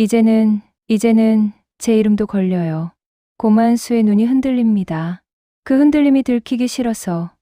이제는, 이제는 제 이름도 걸려요. 고만수의 눈이 흔들립니다. 그 흔들림이 들키기 싫어서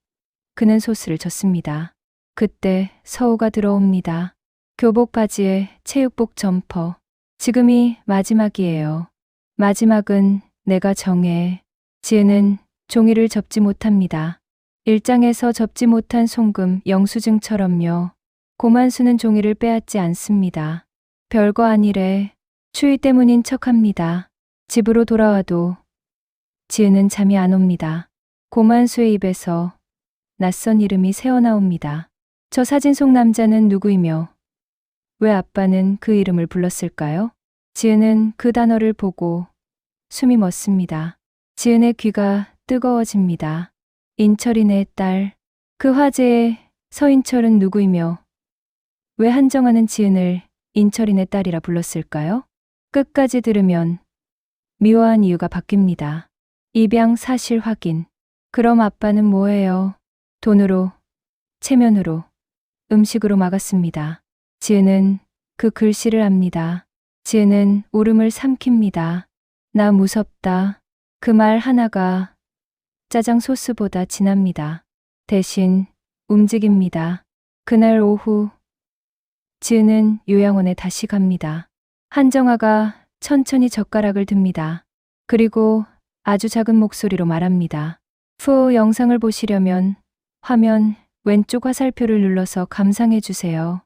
그는 소스를 졌습니다. 그때 서우가 들어옵니다. 교복 바지에 체육복 점퍼. 지금이 마지막이에요. 마지막은 내가 정해. 지은은 종이를 접지 못합니다. 일장에서 접지 못한 송금 영수증처럼요. 고만수는 종이를 빼앗지 않습니다. 별거 아니래. 추위 때문인 척 합니다. 집으로 돌아와도 지은은 잠이 안 옵니다. 고만수의 입에서 낯선 이름이 새어나옵니다. 저 사진 속 남자는 누구이며 왜 아빠는 그 이름을 불렀을까요? 지은은 그 단어를 보고 숨이 멎습니다. 지은의 귀가 뜨거워집니다. 인철이네 딸. 그 화제의 서인철은 누구이며 왜 한정아는 지은을 인철이네 딸이라 불렀을까요? 끝까지 들으면 미워한 이유가 바뀝니다. 입양 사실 확인. 그럼 아빠는 뭐예요? 돈으로, 체면으로, 음식으로 막았습니다. 지은은 그 글씨를 압니다. 지은은 울음을 삼킵니다. 나 무섭다. 그 말 하나가 짜장 소스보다 진합니다. 대신 움직입니다. 그날 오후 지은은 요양원에 다시 갑니다. 한정아가 천천히 젓가락을 듭니다. 그리고 아주 작은 목소리로 말합니다. 후 영상을 보시려면 화면 왼쪽 화살표를 눌러서 감상해 주세요.